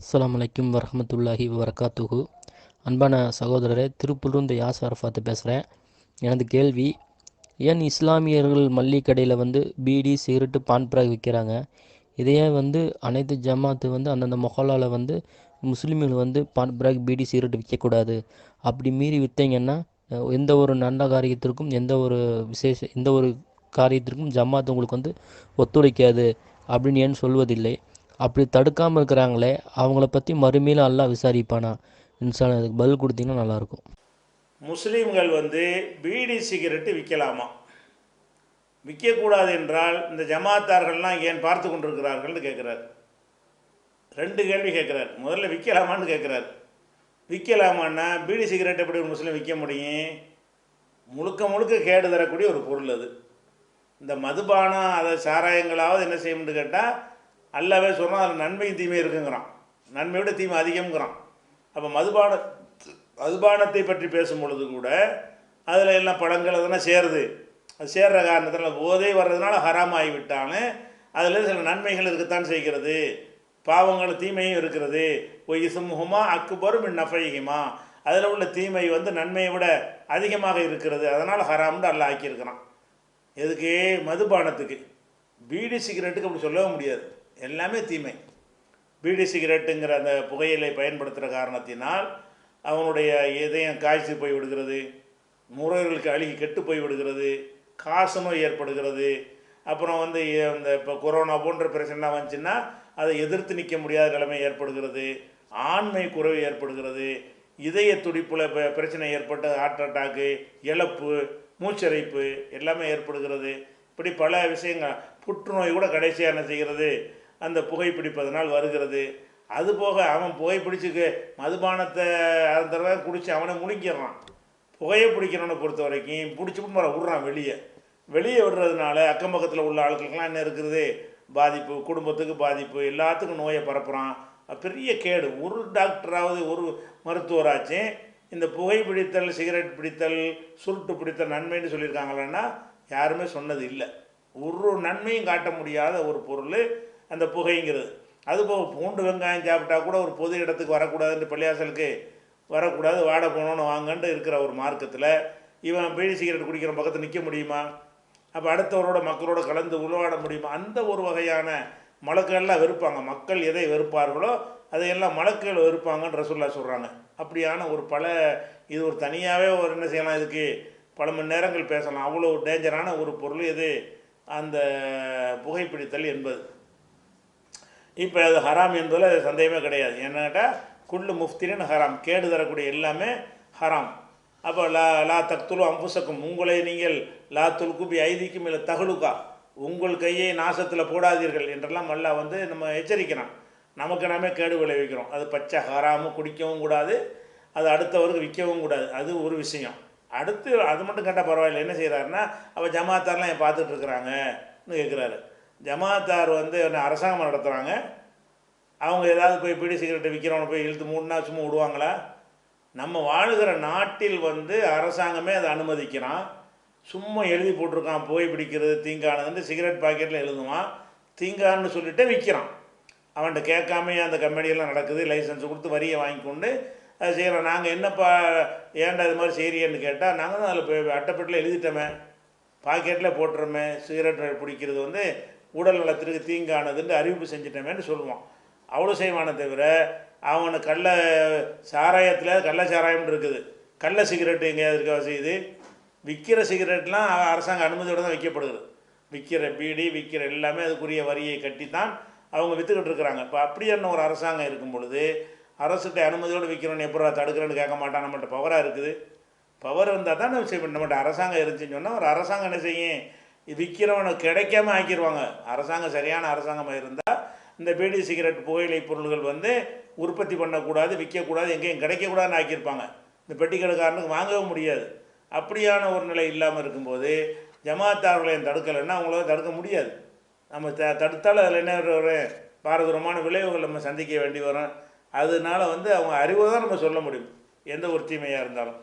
அஸ்லாம் வலைக்கம் வரமத்துல்லாஹி வரகாத்துகு அன்பான சகோதரரே திருப்பூர்லேருந்து யாஸ் அரஃபாத்து பேசுகிறேன் எனது கேள்வி ஏன் இஸ்லாமியர்கள் மல்லிகை கடையில் வந்து பீடி சிகரெட்டு பான் பிராக் விற்கிறாங்க இதையே வந்து அனைத்து ஜமாத்து வந்து அந்தந்த மொஹாலாவில் வந்து முஸ்லீம்கள் வந்து பான் பிராக் பீடி சிகரெட் விற்கக்கூடாது அப்படி மீறி விற்றீங்கன்னா எந்த ஒரு நல்ல காரியத்திற்கும் எந்த ஒரு விசேஷ எந்த ஒரு காரியத்திற்கும் ஜமாத் உங்களுக்கு வந்து ஒத்துழைக்காது அப்படின்னு ஏன் சொல்வதில்லை? அப்படி தடுக்காமல் இருக்கிறாங்களே அவங்கள பற்றி மறுமையிலும் அல்லா விசாரிப்பானா? இன்சான் அதுக்கு பதில் கொடுத்தீங்கன்னா நல்லாயிருக்கும். முஸ்லீம்கள் வந்து பீடி சிகரெட்டு விற்கலாமா விற்கக்கூடாது என்றால் இந்த ஜமாத்தார்கள்லாம் ஏன் பார்த்து கொண்டிருக்கிறார்கள்னு கேட்குறாரு. ரெண்டு கேள்வி கேட்குறாரு. முதல்ல விற்கலாமான்னு கேட்குறாரு. விற்கலாமான்னா பீடி சிகரெட் எப்படி ஒரு முஸ்லீம் விற்க முடியும்? முழுக்க முழுக்க கேடு தரக்கூடிய ஒரு பொருள் அது. இந்த மதுபானம் அதை சாராயங்களாவது என்ன செய்யணும்னு கேட்டால் அல்லாவே சொன்னால் அதில் நன்மையும் தீமை இருக்குங்கிறான். நன்மையோட தீமை அதிகம்ங்கிறான். அப்போ மதுபான மதுபானத்தை பற்றி பேசும் பொழுது கூட அதில் எல்லாம் பழங்கள் அதெல்லாம் சேருது? அது சேர்ற காரணத்தில் போதை வர்றதுனால ஹராம் ஆகிவிட்டாலும் அதில் சில நன்மைகள் இருக்கத்தான் செய்கிறது. பாவங்கள் தீமையும் இருக்கிறது. ஒய் இசுமுகமா அக்குபரும் மின் அதில் உள்ள தீமை வந்து நன்மையை விட அதிகமாக இருக்கிறது. அதனால் ஹராம்னு அல்ல ஆக்கியிருக்கிறான். எதுக்கு? மதுபானத்துக்கு. பீடி சிகரெட்டுக்கு அப்படி சொல்லவே முடியாது. எல்லாமே தீமை. பீடி சிகரெட்டுங்கிற அந்த புகையிலை பயன்படுத்துகிற காரணத்தினால் அவனுடைய இதயம் காய்ச்சி போய் விடுகிறது முறைகளுக்கு அழுகி கெட்டு போய் விடுகிறது காசமும் நோய் ஏற்படுகிறது. அப்புறம் வந்து இந்த இப்போ கொரோனா போன்ற பிரச்சனைலாம் வந்துச்சுன்னா அதை எதிர்த்து நிற்க முடியாத நிலைமை ஏற்படுகிறது ஆண்மை குறைவு ஏற்படுகிறது இதய துடிப்பில் ப- பிரச்சனை ஏற்பட்டு ஹார்ட் அட்டாக்கு இழப்பு மூச்சரைப்பு எல்லாமே ஏற்படுகிறது. இப்படி பல விஷயங்கள் புற்றுநோய் கூட கடைசியாக என்ன செய்கிறது? அந்த புகைப்பிடிப்பதனால் வருகிறது. அதுபோக அவன் புகைப்பிடிச்சுக்கு மதுபானத்தை அந்த தடவை குடித்து அவனை முழிக்கிறான். புகையை பிடிக்கிறவனை பொறுத்த வரைக்கும் பிடிச்சி விட்டு விட்றான் வெளியே. வெளியே விடுறதுனால அக்கம் பக்கத்தில் உள்ள ஆட்களுக்கெல்லாம் என்ன இருக்கிறது பாதிப்பு குடும்பத்துக்கு பாதிப்பு எல்லாத்துக்கும் நோயை பரப்புகிறான் பெரிய கேடு. ஒரு டாக்டராவது ஒரு மருத்துவராச்சும் இந்த புகைப்பிடித்தல் சிகரெட் பிடித்தல் சுருட்டு பிடித்தல் நன்மைன்னு சொல்லியிருக்காங்களான்னா யாருமே சொன்னது இல்லை. ஒரு நன்மையும் காட்ட முடியாத ஒரு பொருள் அந்த புகைங்கிறது. அதுபோக பூண்டு வெங்காயம் சாப்பிட்டா கூட ஒரு பொது இடத்துக்கு வரக்கூடாதுன்னு பள்ளியாசலுக்கு வரக்கூடாது. வாட போனோன்னு வாங்கன்ட்டு இருக்கிற ஒரு மார்க்கத்தில் இவன் பீடி சிகரெட் குடிக்கிற பக்கத்தில் நிற்க முடியுமா? அப்போ அடுத்தவரோட மக்களோட கலந்து உருவாட முடியுமா? அந்த ஒரு வகையான மலக்கள்லாம் வெறுப்பாங்க. மக்கள் எதை வெறுப்பார்களோ அதையெல்லாம் மலக்குகள் வெறுப்பாங்கன்னு ரசூல்லா சொல்கிறாங்க அப்படியான ஒரு பல இது ஒரு தனியாகவே ஒரு என்ன செய்யலாம் இதுக்கு பல மணி நேரங்கள் பேசலாம். அவ்வளோ டேஞ்சரான ஒரு பொருள் இது அந்த புகைப்பிடித்தல் என்பது. இப்போ அது ஹராம் என்பதில் அது சந்தேகமே கிடையாது. என்ன கேட்டால் குள்ளு முஃப்தினு ஹராம். கேடு தரக்கூடிய எல்லாமே ஹராம். அப்போ லா லா தக்துலு அம்புசக்கும். உங்களை நீங்கள் லா துல்குபி ஐதிக்கும் இல்லை தகுலுக்கா? உங்கள் கையை நாசத்தில் போடாதீர்கள் என்றெல்லாம் அல்லா வந்து நம்ம எச்சரிக்கிறான். நமக்கு நாமே கேடு விளைவிக்கிறோம். அது பச்சை ஹராமும் குடிக்கவும் கூடாது. அது அடுத்தவருக்கு விற்கவும் கூடாது. அது ஒரு விஷயம். அடுத்து அது மட்டும் கேட்டால் பரவாயில்ல. என்ன செய்கிறாருன்னா அவள் ஜமாத்தார்லாம் என் பார்த்துட்டு இருக்கிறாங்கன்னு கேட்குறாரு ஜமாத்தார் வந்து என்ன அரசாங்கம் நடத்துகிறாங்க அவங்க ஏதாவது போய் பிடி சிகரெட்டு விற்கிறவனை போய் இழுத்து மூடினா சும்மா விடுவாங்களா? நம்ம வாழுகிற நாட்டில் வந்து அரசாங்கமே அதை அனுமதிக்கிறான். சும்மா எழுதி போட்டிருக்கான் போய் பிடிக்கிறது தீங்கானதுன்னு சிகரெட் பாக்கெட்டில் எழுதுவான். தீங்கான்னு சொல்லிட்டு விற்கிறான் அவன்கிட்ட கேட்காமயே அந்த கம்பெனியெல்லாம் நடக்குது லைசன்ஸ் கொடுத்து வரியை வாங்கி கொண்டு அது செய்கிறோம் நாங்கள் என்னப்பா ஏன்டா இது மாதிரி செய்கிறீன்னு கேட்டால் நாங்கள் தான் அதில் போய் அட்டைப்பட்டில் எழுதிட்டோமே. பாக்கெட்டில் போட்டுறோமே சிகரெட் பிடிக்கிறது வந்து உடல் நலத்திற்கு தீங்கானதுன்னு அறிவிப்பு செஞ்சிட்டோமேன்னு சொல்லுவான் அவ்வளோ செய்வானே தவிர அவனை கள்ள சாராயத்தில் கள்ள சாராயம்னு இருக்குது. கள்ள சிகரெட்டு எங்கேயாவது இருக்க செய்யுது விற்கிற சிகரெட்லாம் அரசாங்க அனுமதியோடு தான் விற்கப்படுது விற்கிற பீடி விற்கிற எல்லாமே அதுக்குரிய வரியை கட்டி தான் அவங்க விற்றுக்கிட்டு இருக்கிறாங்க. இப்போ அப்படியான ஒரு அரசாங்கம் இருக்கும் பொழுது அரசுகிட்ட அனுமதியோடு விற்கிறவன் எப்படா தடுக்கிறேன்னு கேட்க மாட்டான் நம்மகிட்ட பவராக இருக்குது. பவர் வந்தால் தான் நம்ம செய்ய நம்மகிட்ட அரசாங்கம் இருந்துச்சுன்னு சொன்னால் ஒரு அரசாங்கம் என்ன செய்யும்? விற்கிறவனை கிடைக்காம ஆக்கிடுவாங்க அரசாங்கம் சரியான அரசாங்கமாக இருந்தால் இந்த பீடி சிகரெட் புகையிலை பொருள்கள் வந்து உற்பத்தி பண்ணக்கூடாது விற்கக்கூடாது எங்கேயும் கிடைக்கக்கூடாதுன்னு ஆக்கியிருப்பாங்க. இந்த பெட்டிக்கடைக்காரனுக்கு வாங்கவும் முடியாது. அப்படியான ஒரு நிலை இல்லாமல் இருக்கும்போது ஜமாத்தார்களையும் தடுக்கலைன்னா அவங்களால தடுக்க முடியாது. நம்ம த தடுத்தால் அதில் என்ன ஒரு பாரதூரமான விளைவுகள் நம்ம சந்திக்க வேண்டி வரும். அதனால வந்து அவங்க அறிவு தான் நம்ம சொல்ல முடியும். எந்த ஒரு தீமையாக இருந்தாலும்.